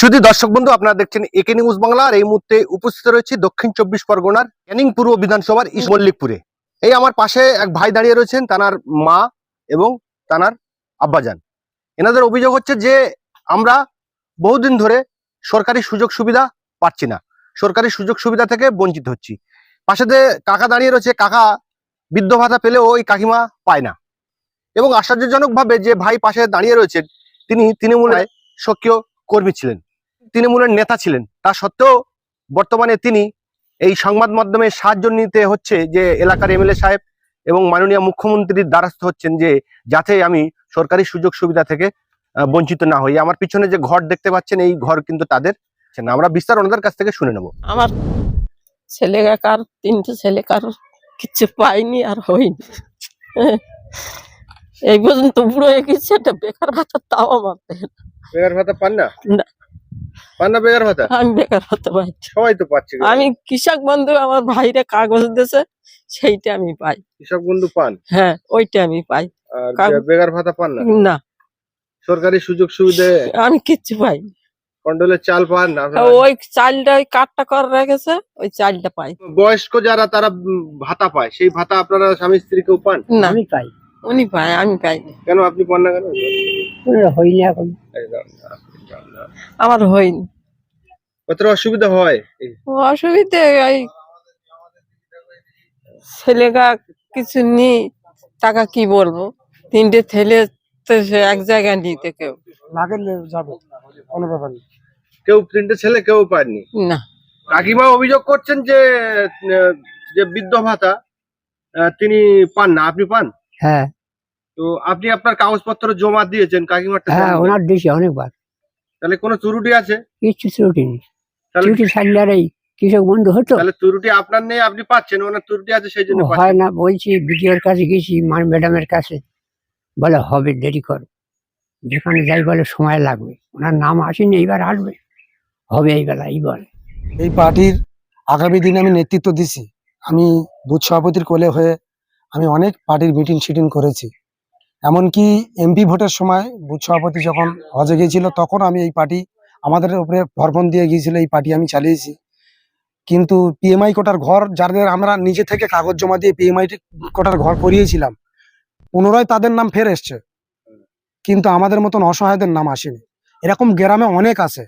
শুধু দর্শক বন্ধু, আপনারা দেখছেন একে নিউজ বাংলা আর এই মুহূর্তে উপস্থিত রয়েছে দক্ষিণ চব্বিশ পরগনার ক্যানিং পূর্ব বিধানসভার ইস্ট মল্লিকপুরে। এই আমার পাশে এক ভাই দাঁড়িয়ে রয়েছেন তানার মা এবং তানার আব্বাজান। এনাদের অভিযোগ হচ্ছে যে, আমরা বহুদিন ধরে সরকারি সুযোগ সুবিধা পাচ্ছি না। সরকারি সুযোগ সুবিধা থেকে বঞ্চিত হচ্ছি। পাশেতে কাকা দাঁড়িয়ে রয়েছে, কাকা বৃদ্ধ ভাতা পেলেও ওই কাকিমা পায় না। এবং আশ্চর্যজনক ভাবে যে ভাই পাশে দাঁড়িয়ে রয়েছেন, তিনি তৃণমূলের সক্রিয় কর্মী ছিলেন। তৃণমূলের নেতা ছিলেন। তা সত্ত্বেও বর্তমানে তিনি এই সংবাদ মাধ্যমে সাহায্য নিতে হচ্ছে যে এলাকার এমএলএ সাহেব এবং মাননীয় মুখ্যমন্ত্রীর দ্বারস্থ হচ্ছেন যে যাতে আমি সরকারি সুযোগ সুবিধা থেকে বঞ্চিত না হই। আমার পিছনে যে ঘর দেখতে পাচ্ছেন এই ঘর কিন্তু তাদের। না আমরা বিস্তার ওনাদের কাছ থেকে শুনে নেব। আমার ছেলে কার? তিনটে ছেলে কার? কিছু পাইনি আর হয়নি এই পর্যন্ত বুড়ো হয়ে গেছে একটা বেকার ভাতা তাও আমার বেকার ভাতা পান না। না। পান না বেকার ভাতা? আমি বেকার ভাতা পাই সবাই তো পাচ্ছে আমি কৃষক বন্ধু আমার ভাইরা কাগজ দিয়েছে সেইটা আমি পাই। কৃষক বন্ধু পান? হ্যাঁ ওইটা আমি পাই। আর বেকার ভাতা পান না? না। সরকারি সুযোগ সুবিধা? আমি কিচ্ছু পাই। চাল পান না ওই চালটা ওই কাঠটা করে রেখেছে ওই চালটা পাই। বয়স্ক যারা তারা ভাতা পায়। সেই ভাতা আপনারা স্বামী স্ত্রী কেউ পান? না। আমি পাই। উনি পায় আমি পাই। না। কেন আপনি পান না কেন? হইনি এখন। আমার হয়নি। কতটা অসুবিধা হয়? এই অসুবিধে ওই ছেলেগা কিছু নেই টাকা কি বলব? তিনটে ছেলে তো সে এক জায়গায় নিতে কেউ। লাগলে যাব কোনো ব্যাপার নেই। কেউ তিনটে ছেলে কেউ পায়নি? না। কাকিমা অভিযোগ করছেন যে আহ, যে বৃদ্ধ ভাতা আহ, তিনি পান না। আপনি পান? হ্যাঁ। তো আপনি আপনার কাগজপত্র জমা দিয়েছেন কাকিমারটা হ্যাঁ। ওনার দিয়েছি অনেকবার। তাহলে কোনো ত্রুটি আছে? কিচ্ছু ত্রুটি নেই। তাহলে ত্রুটি থাকলে কৃষক বন্ধু হতো? তাহলে ত্রুটি আপনার নেই আপনি পাচ্ছেন ওনার ত্রুটি আছে সেই জন্য হয় না বলছি বিডিওর কাছে গেছি মার ম্যাডামের কাছে। বলে হবে দেরি করো। যেখানে যাই বলে সময় লাগবে। ওনার নাম আসেনি এইবার আসবে। হবে এই বেলা এই বলে। এই পার্টির আগামী দিনে আমি নেতৃত্ব দিছি। আমি বুথ সভাপতির কোলে হয়ে আমি অনেক পার্টির মিটিং শিটিং করেছি। এমনকি এমপি ভোটের সময় বুথ সভাপতি যখন হজে গিয়েছিল, তখন আমি এই পার্টি আমাদের উপরে ভরপন দিয়ে গিয়েছিল, এই পার্টি আমি চালিয়েছি। কিন্তু পিএমআই কোটার ঘর যাদের আমরা নিজে থেকে কাগজ জমা দিয়ে পিএমআই কোটার ঘর করিয়েছিলাম, পুনরায় তাদের নাম ফের এসছে। কিন্তু আমাদের মতন অসহায়দের নাম আসেনি। এরকম গ্রামে অনেক আছে।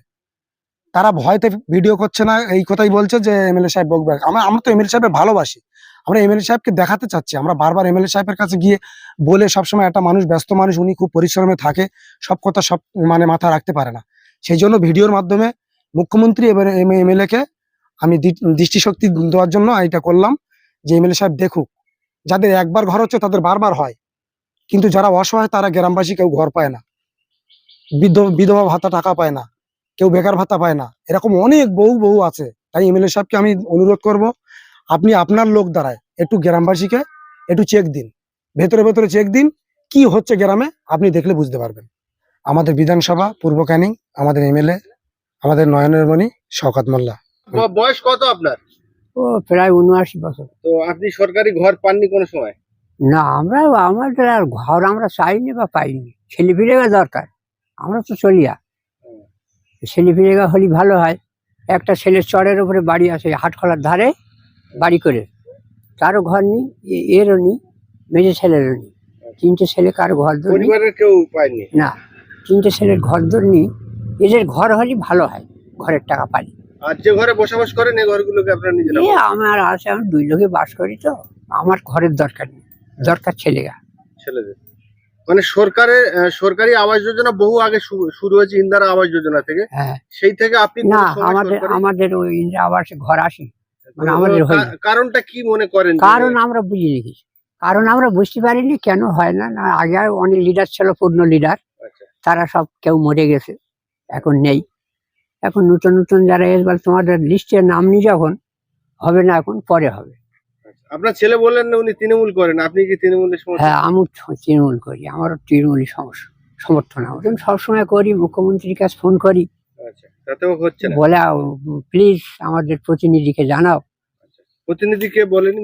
তারা ভয়তে ভিডিও করছে না, এই কথাই বলছে যে এমএলএ সাহেব বকবে। আমরা আমরা তো এমএলএ সাহেবের ভালোবাসি। আমরা এমএলএ সাহেবকে দেখাতে চাচ্ছি। আমরা বারবার এমএলএ সাহেবের কাছে গিয়ে বলে সবসময় একটা মানুষ, ব্যস্ত মানুষ, উনি খুব পরিশ্রমে থাকে, সব কথা সব মানে মাথা রাখতে পারে না। সেই জন্য ভিডিওর মাধ্যমে মুখ্যমন্ত্রী এবার এমএলএ কে আমি দৃষ্টিশক্তি দেওয়ার জন্য এটা করলাম যে এমএলএ সাহেব দেখুক। যাদের একবার ঘর হচ্ছে তাদের বারবার হয়। কিন্তু যারা অসহায় তারা গ্রামবাসী কেউ ঘর পায় না। বিধ- বিধবা ভাতা টাকা পায় না। কেউ বেকার ভাতা পায় না। এরকম অনেক বহু বহু আছে। তাই এমএলএ সাহেবকে আমি অনুরোধ করব আপনি আপনার লোক দ্বারায় একটু গ্রামবাসীকে একটু চেক দিন। ভেতরে ভেতরে চেক দিন কি হচ্ছে গ্রামে আপনি দেখলে বুঝতে পারবেন। আমাদের বিধানসভা পূর্ব ক্যানিং আমাদের এমএলএ আমাদের নয়নের মণি শওকাত মোল্লা। বয়স কত আপনার? ও প্রায় উনআশি বছর। তো আপনি সরকারি ঘর পাননি কোনো সময়? না আমরা আমাদের আর ঘর আমরা চাইনি বা পাইনি। ছেলে ফিরেগা দরকার আমরা তো চলিয়া। ছেলে ফিরেগা হলে ভালো হয়। একটা ছেলের চরের উপরে বাড়ি আছে হাটখলার ধারে। বাড়ি করে। তারও ঘর নেই এরও নেই মেজে ছেলেরও নেই। তিনটে ছেলে কার ঘর দর কেউ পায়নি না তিনটে ছেলের ঘর দর নেই। এদের ঘর হলে ভালো হয় ঘরের টাকা পাই আর যে ঘরে বসবাস করেন এই ঘরগুলোকে আপনারা নিজেরা এ আমার আছে আমি দুই লোকে বাস করি তো আমার ঘরের দরকার নেই দরকার ছেলেগা ছেলেদের। মানে সরকারের সরকারি আবাস যোজনা বহু আগে শুরু হয়েছে ইন্দিরা আবাস যোজনা থেকে। হ্যাঁ। সেই থেকে আপনি না আমাদের আমাদের ওই ইন্দিরা আবাসে ঘর আসে। মানে আমাদের হয়নি। কারণটা কি মনে করেন কারণ আমরা বুঝিনি কিছু। কারণ আমরা বুঝতে পারিনি কেন হয় না। না আগে অনেক লিডার ছিল পূর্ণ লিডার আচ্ছা। তারা সব কেউ মরে গেছে। এখন নেই। এখন নতুন নতুন যারা এসবার তোমাদের লিস্টে নাম নি যখন হবে না এখন পরে হবে। আপনার ছেলে বললেন না উনি তৃণমূল করেন। আপনি কি তৃণমূলের সমর্থক? হ্যাঁ আমি তৃণমূল করি। আমারও তৃণমূলই সমস্যা সমর্থন। আমি সবসময় করি মুখ্যমন্ত্রীর কাছে ফোন করি। আচ্ছা তাতেও হচ্ছে না? বলে প্লিজ আমাদের প্রতিনিধিকে জানাও। প্রতিনিধিকে বলেনি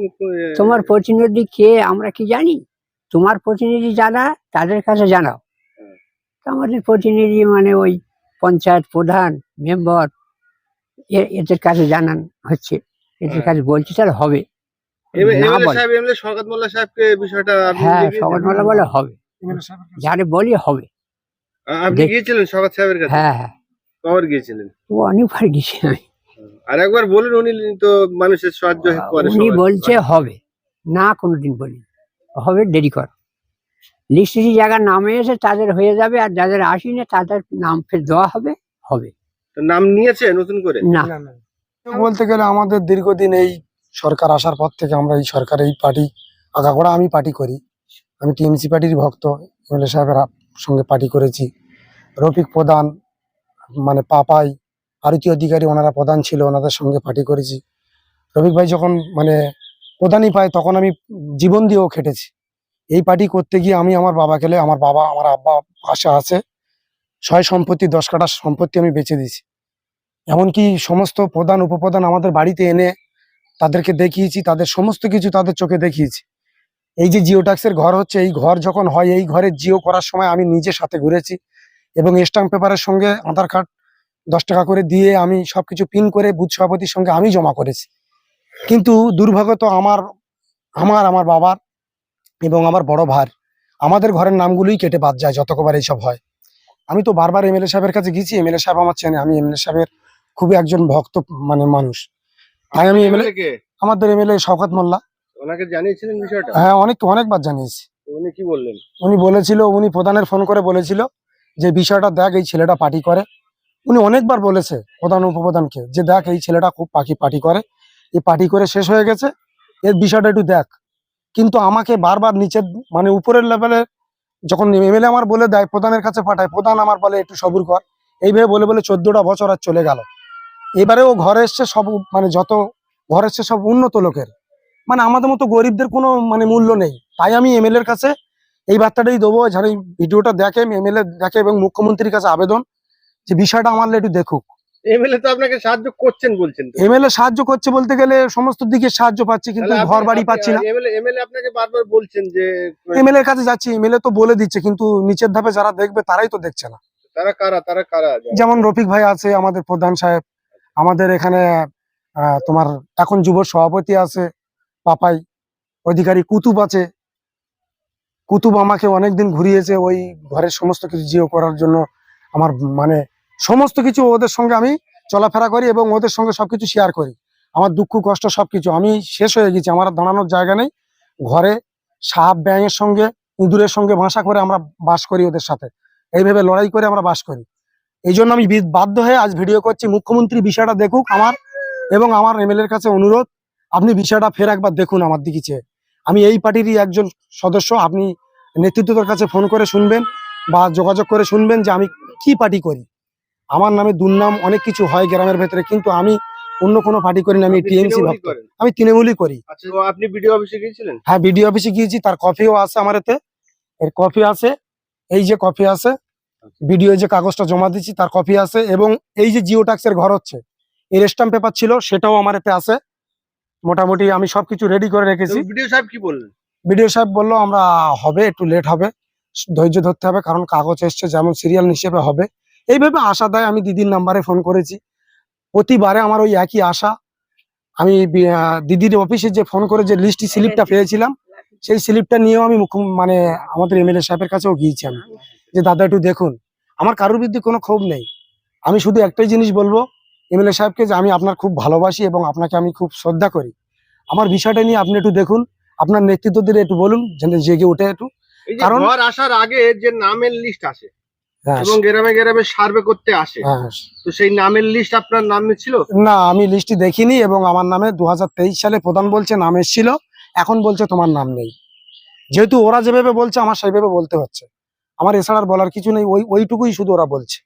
তোমার প্রতিনিধি কে আমরা কি জানি? তোমার প্রতিনিধি যারা তাদের কাছে জানাও। তো আমাদের প্রতিনিধি মানে ওই পঞ্চায়েত প্রধান মেম্বার এদের কাছে জানান হচ্ছে। এদের হ্যাঁ। কাছে বলছি তাহলে হবে। মোল্লা সাহেবকে বিষয়টা হ্যাঁ দিয়ে গিয়েছিলেন? বলে হবে। যারে বলি হবে। আপনি গিয়েছিলেন সাহেবের কাছে? হ্যাঁ হ্যাঁ। কবার গিয়েছিলেন? ও অনেকবার গেছি আমি আর একবার বলুন উনি তো মানুষের সাহায্য করে উনি বলছে হবে। না কোনোদিন বলি হবে দেরি কর। লিস্টে জায়গার নামে এসে তাদের হয়ে যাবে। আর যাদের আসেনি তাদের নাম ফের দেওয়া হবে হবে। তো নাম নিয়েছে নতুন করে? না। বলতে গেলে আমাদের দীর্ঘদিন এই সরকার আসার পর থেকে আমরা এই সরকার এই পার্টি আগাগোড়া আমি পার্টি করি। আমি টিএমসি পার্টির ভক্ত এমএলএ সাহেবের সঙ্গে পার্টি করেছি। রফিক প্রধান মানে পাপাই আরতি অধিকারী ওনারা প্রধান ছিল, ওনাদের সঙ্গে পার্টি করেছি। রফিক ভাই যখন মানে প্রধানই পায় তখন আমি জীবন দিয়েও খেটেছি। এই পার্টি করতে গিয়ে আমি আমার বাবা গেলে আমার বাবা, আমার আব্বা পাশে আছে ছয় সম্পত্তি, দশ কাঠা সম্পত্তি আমি বেচে দিয়েছি। এমনকি সমস্ত প্রধান, উপপ্রধান আমাদের বাড়িতে এনে তাদেরকে দেখিয়েছি, তাদের সমস্ত কিছু তাদের চোখে দেখিয়েছি। এই যে জিও ঘর হচ্ছে, এই ঘর যখন হয়, এই ঘরে জিও করার সময় আমি নিজে সাথে ঘুরেছি। এবং স্ট্যাম্প পেপারের সঙ্গে আধার কার্ড দশ টাকা করে দিয়ে আমি সবকিছু পিন করে বুথ সভাপতির সঙ্গে আমি জমা করেছি। কিন্তু দুর্ভাগ্য তো আমার আমার আমার বাবার এবং আমার বড় ভার আমাদের ঘরের নামগুলোই কেটে বাদ যায় যতবার এইসব হয়। আমি তো বারবার এমএলএ সাহেবের কাছে গেছি এমএলএ সাহেব আমার চেনে। আমি এমএলএ সাহেবের খুবই একজন ভক্ত মানে মানুষ। তাই আমি এমএলএ আমাদের এমএলএ শওকত মোল্লা। ওনাকে জানিয়েছিলেন বিষয়টা? হ্যাঁ অনেক অনেকবার জানিয়েছি। উনি কি বললেন? উনি বলেছিল উনি প্রধানের ফোন করে বলেছিল যে বিষয়টা দেখ এই ছেলেটা পার্টি করে। উনি অনেকবার বলেছে প্রধান উপপ্রধানকে যে দেখ এই ছেলেটা খুব পাখি পার্টি করে। এই পার্টি করে শেষ হয়ে গেছে। এর বিষয়টা একটু দেখ। কিন্তু আমাকে বারবার নিচের মানে উপরের লেভেলে যখন এমএলএ আমার বলে দেয়, প্রধানের কাছে পাঠায়, প্রধান আমার বলে, একটু সবুর কর। এইভাবে বলে বলে চোদ্দটা বছর আর চলে গেল। এবারে ও ঘরে এসছে সব মানে যত, ঘরে এসছে সব উন্নত লোকের। মানে আমাদের মতো গরিবদের কোনো মানে মূল্য নেই। তাই আমি এমএলএর কাছে এই বার্তাটাই দেবো যারা এই ভিডিওটা দেখে এমএলএ দেখে এবং মুখ্যমন্ত্রীর কাছে আবেদন যে বিষয়টা আমার একটু দেখুক। এমএলএ তো আপনাকে সাহায্য করছেন বলছেন এমএলএ সাহায্য করছে বলতে গেলে সমস্ত দিকে সাহায্য পাচ্ছি কিন্তু ঘর বাড়ি পাচ্ছি না। এমএলএ আপনাকে বারবার বলছেন যে এমএলএ কাছে যাচ্ছি এমএলএ তো বলে দিচ্ছে কিন্তু নিচের ধাপে যারা দেখবে তারাই তো দেখছে না। তারা কারা তারা কারা যেমন রফিক ভাই আছে আমাদের প্রধান সাহেব আমাদের এখানে তোমার এখন যুব সভাপতি আছে পাপাই অধিকারী কুতুব আছে কুতুব আমাকে অনেকদিন ঘুরিয়েছে ওই ঘরের সমস্ত কিছু জিও করার জন্য। আমার মানে সমস্ত কিছু ওদের সঙ্গে আমি চলাফেরা করি এবং ওদের সঙ্গে সবকিছু শেয়ার করি। আমার দুঃখ, কষ্ট সবকিছু। আমি শেষ হয়ে গেছি, আমার দাঁড়ানোর জায়গা নেই। ঘরে সাপ ব্যাঙের সঙ্গে, ইঁদুরের সঙ্গে ভাষা করে আমরা বাস করি ওদের সাথে। এইভাবে লড়াই করে আমরা বাস করি। এই জন্য আমি বাধ্য হয়ে আজ ভিডিও করছি। মুখ্যমন্ত্রী বিষয়টা দেখুক আমার এবং আমার এমএলএ এর কাছে অনুরোধ, আপনি বিষয়টা ফের একবার দেখুন আমার দিকে চেয়ে। আমি এই পার্টিরই একজন সদস্য আপনি নেতৃত্বদের কাছে ফোন করে শুনবেন বা যোগাযোগ করে শুনবেন যে আমি কি পার্টি করি। আমার নামে দুর্নাম অনেক কিছু হয় গ্রামের ভেতরে কিন্তু আমি অন্য কোনো পার্টি করি না আমি টিএমসি ভক্ত। আমি তৃণমূলই করি। আচ্ছা আপনি ভিডিও অফিসে গিয়েছিলেন? হ্যাঁ বিডিও অফিসে গিয়েছি তার কপিও আছে আমার এতে এর কপি আছে এই যে কফি আছে বিডিও যে কাগজটা জমা দিচ্ছি তার কপি আছে এবং এই যে জিও ট্যাক্সের ঘর হচ্ছে এর স্ট্যাম্প পেপার ছিল সেটাও আমার এতে আছে। মোটামুটি আমি সবকিছু রেডি করে রেখেছি। ভিডিও সাহেব কি বললেন? সাহেব বলল আমরা হবে একটু লেট হবে। ধৈর্য ধরতে হবে কারণ কাগজ এসছে যেমন সিরিয়াল হিসেবে হবে। এইভাবে আশা দেয় আমি দিদির নাম্বারে ফোন করেছি। প্রতিবারে আমার ওই একই আশা। আমি আহ, দিদির অফিসে যে ফোন করে যে লিস্ট স্লিপটা পেয়েছিলাম সেই স্লিপটা নিয়েও আমি মুখ্য মানে আমাদের এমএলএ সাহেবের কাছেও গিয়েছি আমি। যে দাদা একটু দেখুন। আমার কারোর বিরুদ্ধে কোনো ক্ষোভ নেই। আমি শুধু একটাই জিনিস বলব এমএলএ সাহেবকে যে আমি আপনার খুব ভালোবাসি এবং আপনাকে আমি খুব শ্রদ্ধা করি। আমার বিষয়টা নিয়ে আপনি একটু দেখুন আপনার নেতৃত্ব দিলে একটু বলুন যেন জেগে ওঠে একটু। কারণ- ঘর আসার আগে যে নামের লিস্ট আসে হ্যাঁ এবং গ্রামে গ্রামে সার্ভে করতে আসে হ্যাঁ তো সেই নামের লিস্ট আপনার নামে ছিল না আমি লিস্টটি দেখিনি এবং আমার নামে দু সালে প্রধান বলছে নাম এসেছিল এখন বলছে তোমার নাম নেই। যেহেতু ওরা যেভাবে বলছে আমার সেইভাবে বলতে হচ্ছে। আমার এছাড়া বলার কিছু নেই ওই ওইটুকুই শুধু ওরা বলছে।